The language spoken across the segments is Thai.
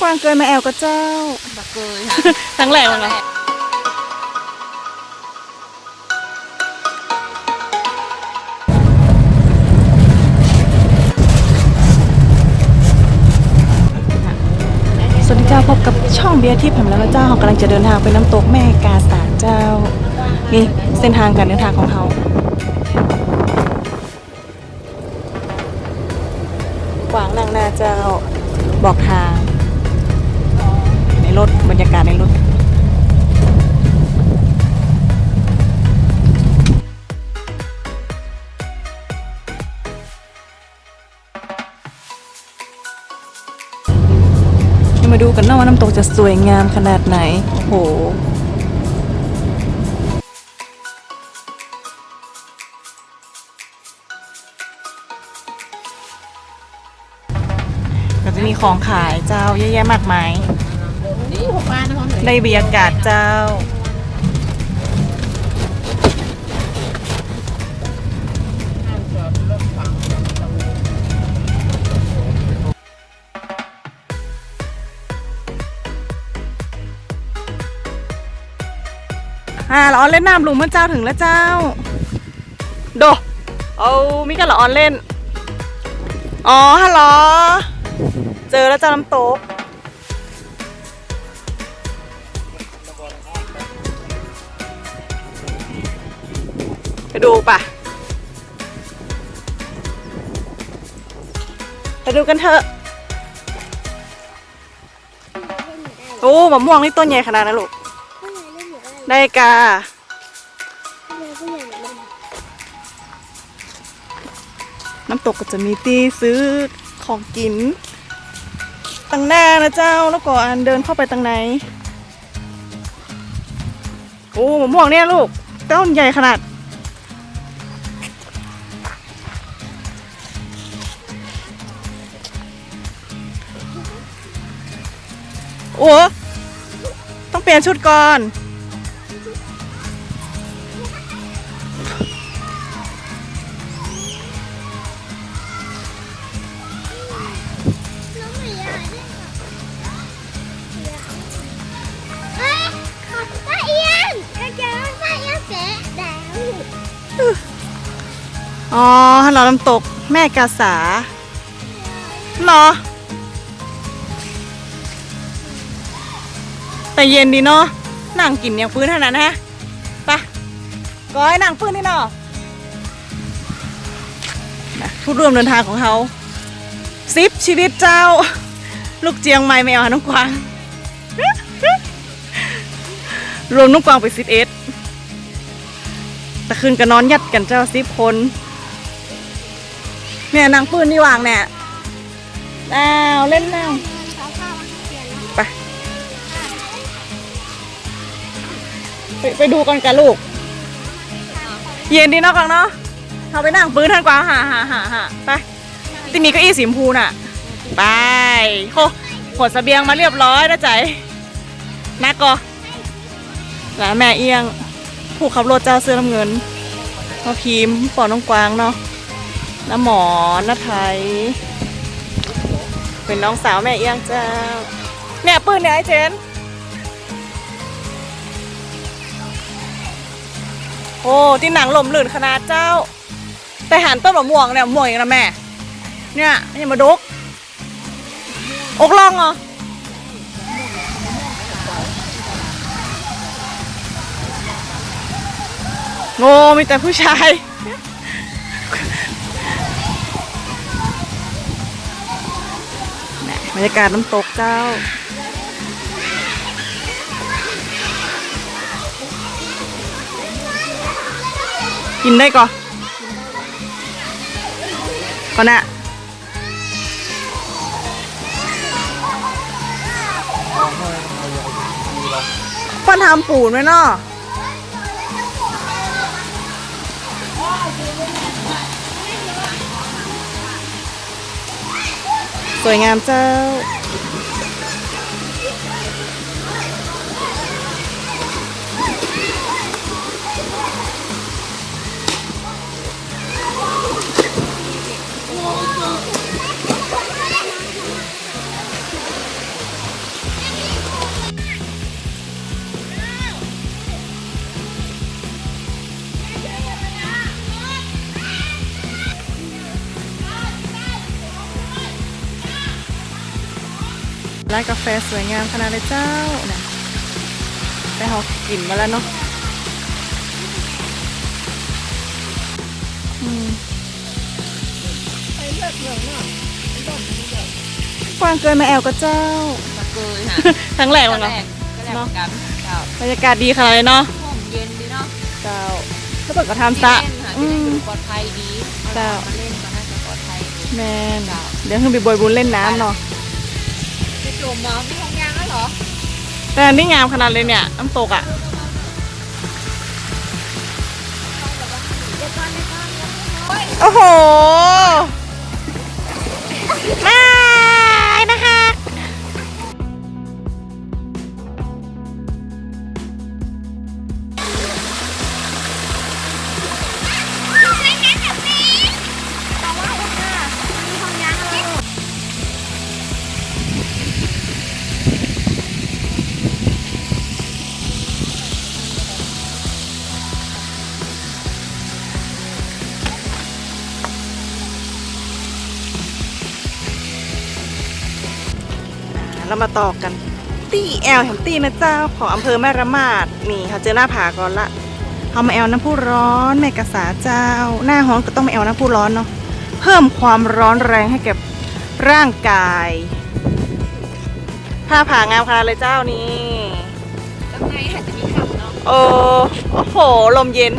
กวางเกินมาแอลก็เจ้าบักเกยค่ะทั้งแหล่มันเหรอสวัสดีเจ้าพบกับช่องเบียร์ทิพย์แผมแล้วก็เจ้าเรากำลังจะเดินทางไปน้ำตกแม่กาสาเจ้า นี่เส้นทางการเดินทางของเขาขวางนางนาเจ้าบอกทาง รถบรรยากาศในรถมาดูกันนะว่าน้ำตกจะสวยงามขนาดไหน โอ้โหก็จะมีของขายเจ้าเยอะแยะมากมาย นี่หกบานนะคะได้บรรยากาศเจ้า อ่าละออนเล่นน้ำหลุมมันเจ้าถึงแล้วเจ้า โด เอามิกันละออนเล่น อ๋อฮัลโหล เจอแล้วเจ้าน้ำตก ดูปะไปดูกันเถอะ โอ้มะม่วงนี่ต้นใหญ่ขนาดนั้นลูก ได้กา น้ำตกก็จะมีที่ซื้อของกินตังหน้านะเจ้าแล้วก็อันเดินเข้าไปตังในโอ้มะม่วงเนี่ยลูก ต้นใหญ่ขนาด โอ้ต้องเปลี่ยนชุดก่อนเฮ้ยขอป้าเอียนกระเจ้าป้าเอียนเสร็จแล้วอ๋อฮัลโหลน้ำตก แม่กาสาเหรอ แต่เย็นดีเนาะนั่งกินอย่างปืนเท่านั้นฮะไปะก้อยนั่งปืนนี่เนาะผู้ร่วมเดินทางของเขาซิปชีวิตเจ้า ลูกเจียงใหม่ไม่เอาหาน้องกวาง รวมน้องกวางไปสิบเอ็ดแต่คืนก็นอนยัดกันเจ้าสิบคนเนี่ยนางปืนนี่วางเนี่ยอ้าวเล่นแล้ว ไปไปดูกันกันลูก เย็นดีเนาะกังเนาะเขาไปนั่งปืนท่านกวางหาหาหาหาไปที่มีเก้าอี้สีชมพูน่ะ ไปโหขนเสบียงมาเรียบร้อยนะใจนักก็แล้วแม่เอียง ผู้ขับรถเจ้าเสื้อน้ำเงินพ่อพิมพ์ปอน้องกวางเนาะน้าหมอน้าไทย เป็นน้องสาวแม่เอียงเจ้าเนี่ยปืนเนี่ยไอ้เจน โอ้ที่หนังหล่มลื่นขนาดเจ้า แต่หันต้นมะม่วงเนี่ยม่วงอย่างนะแม่ เนี่ยยังมาดกอกล่องเหรอโง่มีแต่ผู้ชาย บรรยากาศน้ำตกเจ้า กินได้ก่อนก่อนน่ะป้อนทำปูนไว้เนาะสวยงามเจ้า ร้านกาแฟสวยงามขนาดเลยเจ้าเนี่ยได้เขากินมาแล้วเนาะอืมกว้างเกินมาแอลก็เจ้าบะเกยค่ะครั้งแรกก็มันแรเนาะกก็แรกเหมือนกันเจ้าบรรยากาศดีขนาดเลยเนาะห้องเย็นดีเนาะเจ้าแล้วเปิดก็ทำซะที่เล่นค่ะอืที่เล่นมอยู่ปลอดภัยดีเจ้ามาเล่นก็น่าจะปลอดภัยดีแมนเดี๋ยวขึ้นไปบอยบุญเล่นน้ำเนาะ จะจมเหรอมีห้องยางแล้วเหรอแต่อันนี่งามขนาดเลยเนี่ย น้ำตกอะโอ้โหมานะคะ เรามาต่อกัน ตีแอลแถมตีนะเจ้าของอำเภอแม่ระมาดนี่เขาเจอหน้าผาก่อนละเขามาแอลน้ำพุร้อนแม่กษาเจ้า หน้าห้องก็ต้องมาแอลน้ำพุร้อนเนาะเพิ่มความร้อนแรงให้กับร่างกายผ้าผางามขนาดเลยเจ้านี่ข้างในอาจจะมีคำเนาะโอ้โอ้โหลมเย็น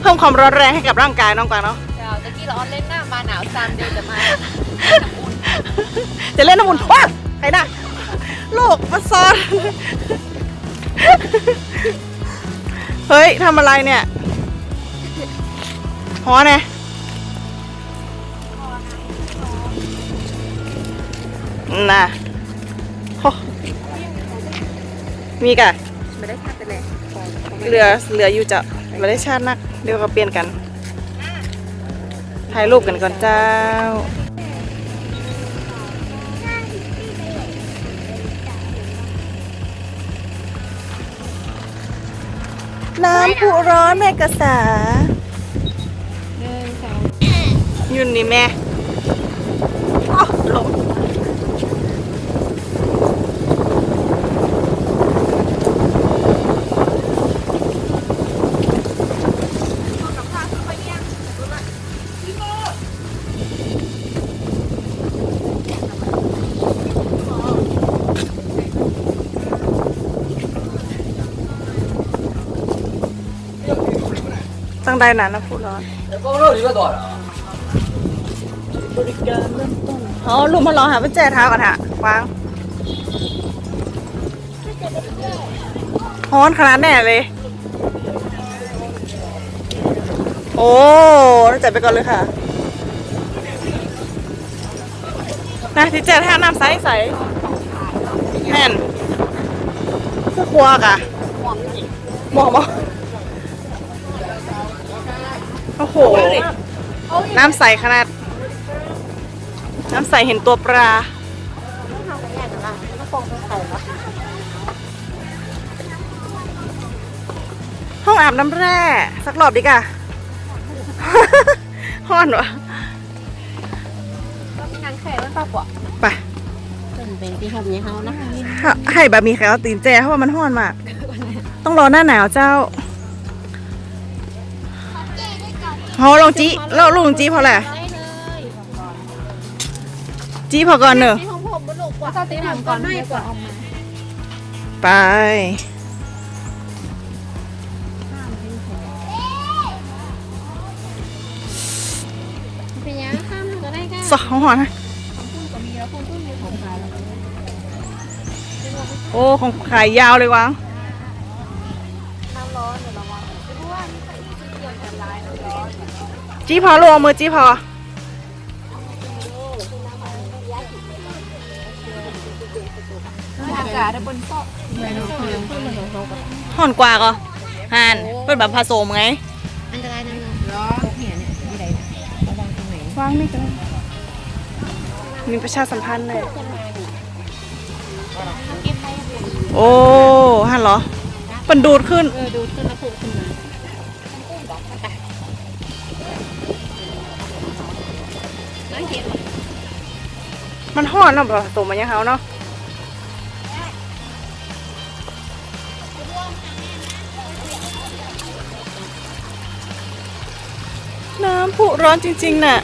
เพิ่มความร้อนแรงให้กับร่างกายน้องกวางเนาะเจ้าตะกี้เราออนเล่นหน้ามาหนาวซันเดียวจะมาจะเล่นน้ำมุนว้า ใครน่ะลูกมาซ้อน เฮ้ยทำอะไรเนี่ยฮอเนี่ยน่ะโหมีกะไม่ได้ค่าไปเลยเหลือเหลืออยู่จะไม่ได้ชาตินัก เดี๋ยวก็เปลี่ยนกันถ่ายรูปกันก่อนเจ้า น้ำผู้ร้อนแม่กระสาหนึ่งสองยุ่นนี่แม่อ้อลมตั้งได้นะน้ำผู้ร้อน 光肉一个多少？ บริการเริ่มต้นเอาลุงมาลองหาเป็นแจเท้ากันฮะวางฮ้อนขนาดแน่เลย โอ้น่าจะไปก่อนเลยค่ะนะที่แจเท้าน้ำใสใสแม่นเสื้อครัวกะหมวกหมวก โอ้โห น้ำใสขนาด น้ำใสเห็นตัวปลาห้องอาบน้ำแร่ สักรอบดีกว่าห้อนวะก็มีนางแข่มันปากกว่าไปเป็นเป็นที่ทำอย่างเขานะให้ให้บะหมี่ไข่เอาตีนแจเพราะว่ามันห้อนมาก ต้องรอหน้าหนาวเจ้า พอลองจีเราลงจีพอแหละได้เลยจีพอก่อนเนอะที่ห้องผมบลูกกว่าตีทำก่อนไม่กว่าออกมาไป เป็นยังข้ามก็ได้ค่ะสองหอนนะพุ่นก็มีแล้วพุ่นพุ่นมีของขายแล้วโอ้ ของขายยาวเลยวา จีพอลงมือจีพออากาศบนโต๊ะไม่รู้เรื่องพุ่นมันร้อห่อนกว่าก็ห่านเป็นแบบผสมไง อันตรายนะร้อนเหี่ยเนี่ยที่ใดนระวังตรงไหนวางนี่กันมีประชาสัมพันธ์เลย โอ้ฮันเหรอเป็นดูดขึ้น เออดูดขึ้นแล้วพุ่งขึ้นมา มันเห็นมันห่อนเนาะบ่สมมันยังเฮาเนาะน้ำผุร้อนจริงๆน่ะ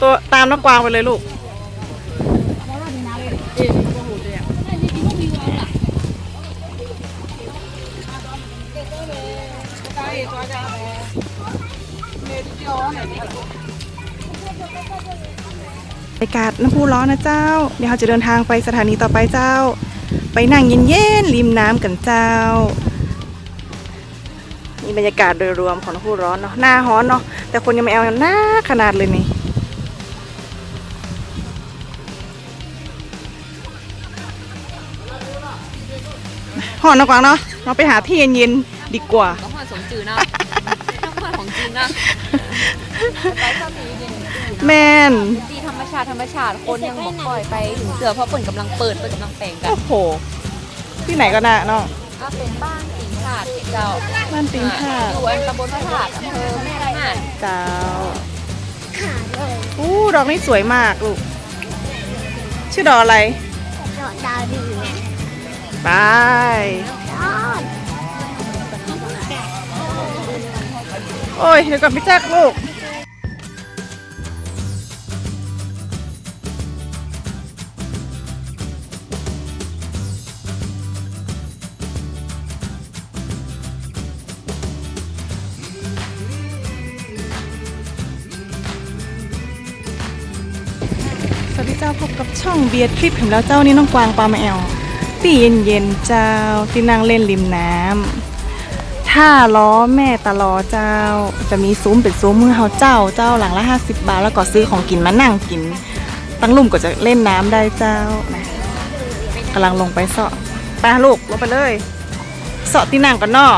ตัวตามน้ำกวางไปเลยลูก บรรยากาศน้ำพุร้อนนะเจ้า เดี๋ยวเราจะเดินทางไปสถานีต่อไปเจ้า ไปนั่งเย็นๆริมน้ำกันเจ้านี่บรรยากาศโดยรวมของน้ำพุร้อนเนาะหน้าฮ้อนเนาะแต่คนยังไม่เอาหน้าขนาดเลยนี่ห่อนนะกวางเนาะเราไปหาที่เย็นๆดีกว่าต้องมาสมจือนะต้องมาของจริงนะไปเท่านี้ดี แมนดีธรรมชาติธรรมชาติคนยังบอกปล่อยไปถึงเสือเพราะเปิดกำลังเปิดเปิดกำลังแปลงกันโอ้โห ที่ไหนก็น่ะน้องก็เป็นบ้านตีนถาดเจ้าบ้านตีนค่ะอยู่อันตำบลพระธาตุอำเภอแม่ละหาดเจ้าขาเลยอู้ดอกนี้สวยมากลูกชื่อดอกอะไร ดอกดาวดีไปยอด โอ้ยเดี๋ยวก่อนพี่แจ๊คลูกสวัสดีเจ้าพบกับช่องเบียร์ทริปเห็นแล้วเจ้านี่น้องกวางปลาแอลตีเย็นๆเจ้าที่นั่งเล่นริมน้ำ ถ้าล้อแม่ตะลอเจ้า จะมีซุ้มเป็นซุ้มมือเฮาเจ้าเจ้าหลังละ 50 บาท แล้วก็ซื้อของกินมานั่งกิน ตั้งลุ่มก็จะเล่นน้ำได้เจ้านะกำลังลงไปเสาะไปลูกลงไปเลยเสาะที่นั่งกันเนาะ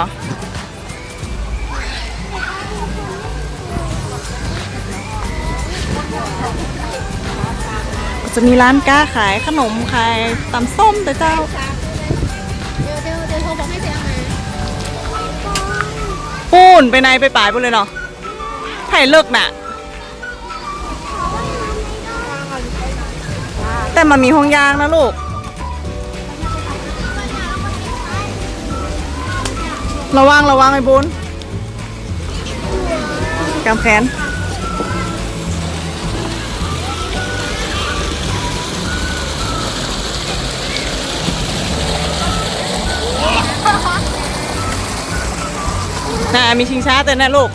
จะมีร้านก้าขายขนมขายตำส้มแต่เจ้าูนไปในไปป่ายไปเลยเนาะให้เลิกน่ะ แต่มันมีห้องยางนะลูก ระวังระวังไอ้บุญกำแขน น่ามีชิงช้าแต่นะลูก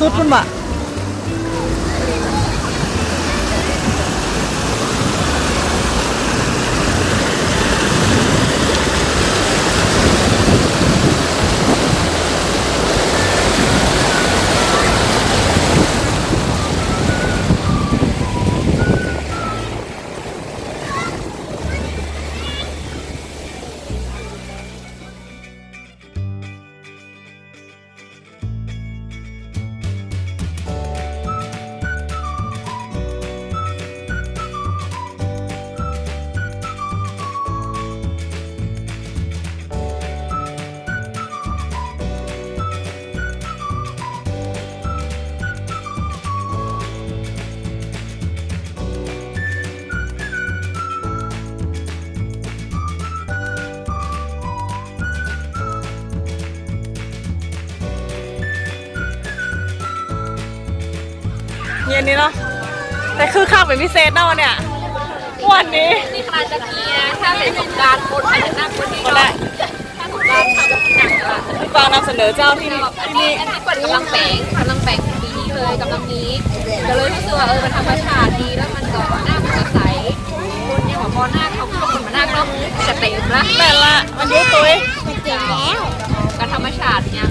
สุดคุณบะ นนี้เนาะแต่คือข้าวเป็นพิเศษเนาะวันเนี่ยวันนี้นี่ขนาดจะมีนะถ้าเป็นสงกรารคนอาจจะน่ากลัวดีก็ได้ถ้าสงกรารทำหนักอะพี่กวางนำเสนอเจ้าที่นี่อันที่นี้นี่อันนี้เปิดกำลังแปลงกำลังแปลงปีนี้เลยกำลังนี้ก็เลยรู้สึกว่าเออมันธรรมชาติดีแล้วมันก็หน้ามันก็ใสคนเนี่ยหัวมอหน้าเขาก็คนมาหน้าก็จะเต็มละแต่ละมันยุ้ยตุ้ยตีแล้วก็ธรรมชาติเนี่ย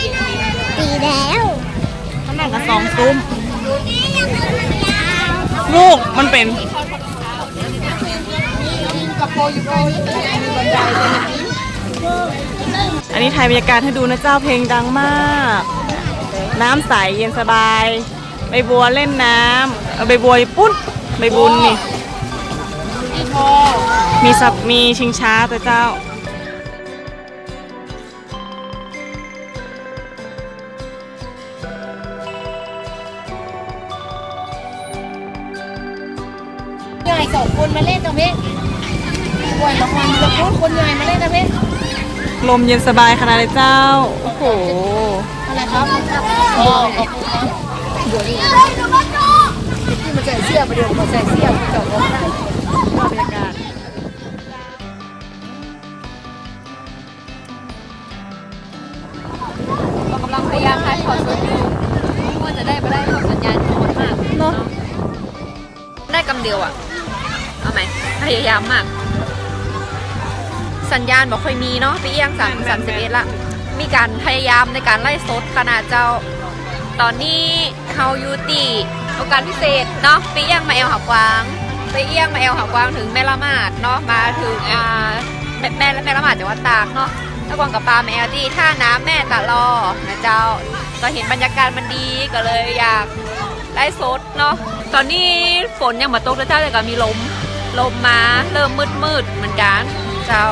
เย็นดีตีแล้วมันนั่งกันสองซุ้ม ลูกมันเป็นอันนี้ถ่ายบรรยากาศให้ดูนะเจ้าเพลงดังมาก น้ำใสเย็นสบาย ใบบัวเล่นน้ำเอาใบบัวปุ้นใบบุญนี่ มีสับมีชิงช้าแต่เจ้า มาเล่นตรงนี้ป่วยละครจะพูดคนใหญ่มาเล่นตรงนี้ลมเย็นสบายขนาดเลยเจ้า โอ้โห อะไรครับอ๋อเดี๋ยวนี้ที่มันใส่เสื้อมาเดี๋ยวมาใส่เสื้อมาจอดรถได้บรรยากาศเรากำลังพยายามถ่ายทอดสดอยู่ว่าจะได้ไม่ได้เพราะสัญญาณโหดมากเนาะได้กำเดียวอะเอา ไหมพยายามมาก สัญญาณบอกค่อยมีเนาะพี่เอียงสามสามสิบเอ็ดละ มีการพยายามในการไล่สดขนาดเจ้า ตอนนี้เฮาอยูตีโอกาสพิเศษเนาะพี่เอียงมาแอลหากวางพี่เอียงมาแอลหากวางถึงแม่ละมาดเนาะมาถึงอ่าแม่แม่และแม่ละมาดจังหวัดตากเนาะแล้วกวางกับปลาแมวที่ท่าน้ำแม่ตาลอนะเจ้าก็เห็นบรรยากาศมันดีก็เลยอยากไล่สดเนาะตอนนี้ฝนยังมาตกแล้วเจ้าแต่ก็มีลม ลมมาเริ่มมืดมืดเหมือนกัน เจ้า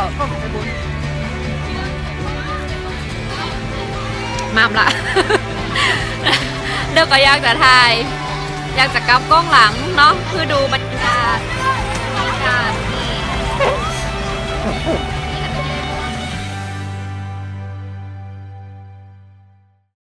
มามละ เดี๋ยวก็อยากจะถ่าย อยากจะกลับกล้องหลังเนาะคือดูบรรยากาศบรรยากาศนี่